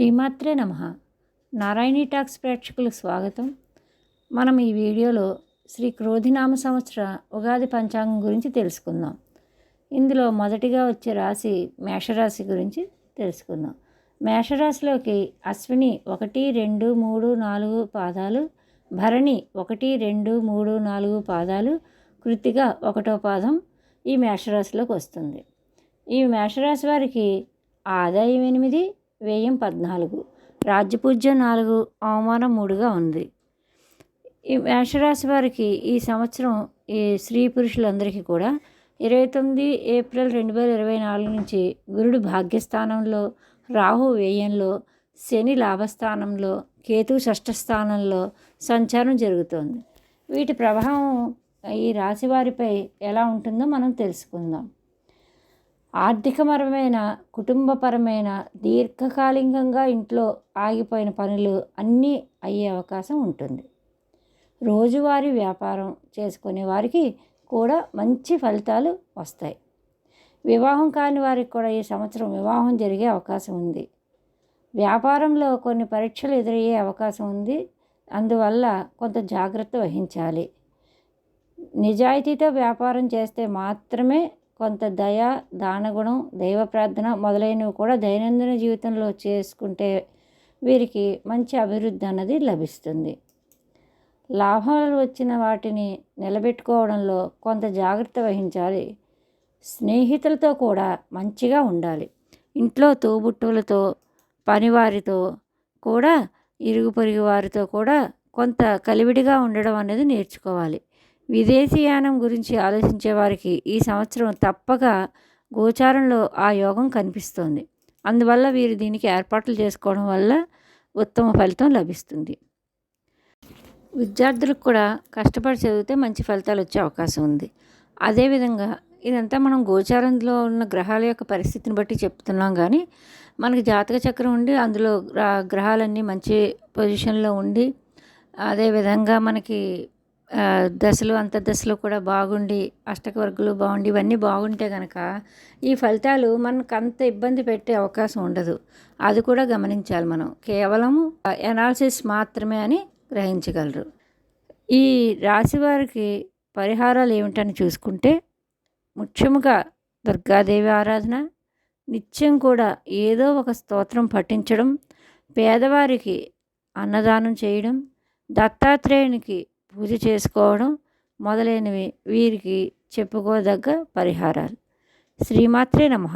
శ్రీమాత్రే నమ. నారాయణి టాక్స్ ప్రేక్షకులకు స్వాగతం. మనం ఈ వీడియోలో శ్రీ క్రోధినామ సంవత్సర ఉగాది పంచాంగం గురించి తెలుసుకుందాం. ఇందులో మొదటిగా వచ్చే రాశి మేషరాశి గురించి తెలుసుకుందాం. మేషరాశిలోకి అశ్విని ఒకటి రెండు మూడు నాలుగు పాదాలు భరణి ఒకటి రెండు మూడు నాలుగు పాదాలు కృతిక ఒకటో పాదం ఈ మేషరాశిలోకి వస్తుంది. ఈ మేషరాశి వారికి ఆదాయం ఎనిమిది వ్యయం పద్నాలుగు. రాజ్యపూజ్యం నాలుగు అవమానం మూడుగా ఉంది. ఈ మేషరాశి వారికి ఈ సంవత్సరం ఈ స్త్రీ పురుషులందరికీ కూడా ఇరవై తొమ్మిది ఏప్రిల్ రెండు వేల ఇరవై నాలుగు నుంచి గురుడు భాగ్యస్థానంలో రాహు వ్యయంలో శని లాభస్థానంలో కేతు షష్ఠ స్థానంలో సంచారం జరుగుతోంది. వీటి ప్రభావం ఈ రాశి వారిపై ఎలా ఉంటుందో మనం తెలుసుకుందాం. ఆర్థికపరమైన కుటుంబపరమైన దీర్ఘకాలికంగా ఇంట్లో ఆగిపోయిన పనులు అన్నీ అయ్యే అవకాశం ఉంటుంది. రోజువారీ వ్యాపారం చేసుకునే వారికి కూడా మంచి ఫలితాలు వస్తాయి. వివాహం కాని వారికి కూడా ఈ సంవత్సరం వివాహం జరిగే అవకాశం ఉంది. వ్యాపారంలో కొన్ని పరీక్షలు ఎదురయ్యే అవకాశం ఉంది. అందువల్ల కొంత జాగ్రత్త వహించాలి. నిజాయితీతో వ్యాపారం చేస్తే మాత్రమే కొంత దయ దానగుణం దైవ ప్రార్థన మొదలైనవి కూడా దైనందిన జీవితంలో చేసుకుంటే వీరికి మంచి అభివృద్ధి అన్నది లభిస్తుంది. లాభాలు వచ్చిన వాటిని నిలబెట్టుకోవడంలో కొంత జాగ్రత్త వహించాలి. స్నేహితులతో కూడా మంచిగా ఉండాలి. ఇంట్లో తోబుట్టువులతో పనివారితో కూడా ఇరుగు పొరుగు వారితో కూడా కొంత కలివిడిగా ఉండడం అనేది నేర్చుకోవాలి. విదేశీయానం గురించి ఆలోచించే వారికి ఈ సంవత్సరం తప్పక గోచారంలో ఆ యోగం కనిపిస్తోంది. అందువల్ల వీరు దీనికి ఏర్పాట్లు చేసుకోవడం వల్ల ఉత్తమ ఫలితం లభిస్తుంది. విద్యార్థులకు కూడా కష్టపడి చదివితే మంచి ఫలితాలు వచ్చే అవకాశం ఉంది. అదేవిధంగా ఇదంతా మనం గోచారంలో ఉన్న గ్రహాల యొక్క పరిస్థితిని బట్టి చెప్తున్నాం కానీ మనకి జాతక చక్రం ఉండి అందులో గ్రహాలన్నీ మంచి పొజిషన్లో ఉండి అదేవిధంగా మనకి దశలు అంతర్దశలు కూడా బాగుండి అష్టకవర్గులు బాగుండి ఇవన్నీ బాగుంటే కనుక ఈ ఫలితాలు మనకు అంత ఇబ్బంది పెట్టే అవకాశం ఉండదు. అది కూడా గమనించాలి మనం. కేవలం ఎనాలిసిస్ మాత్రమే అని గ్రహించగలరు. ఈ రాశి వారికి పరిహారాలు ఏమిటని చూసుకుంటే ముఖ్యముగా దుర్గాదేవి ఆరాధన నిత్యం కూడా ఏదో ఒక స్తోత్రం పఠించడం పేదవారికి అన్నదానం చేయడం దత్తాత్రేయునికి పూజ చేసుకోవడం మొదలైనవి వీరికి చెప్పుకోదగ్గ పరిహారాలు. శ్రీమాత్రే నమ.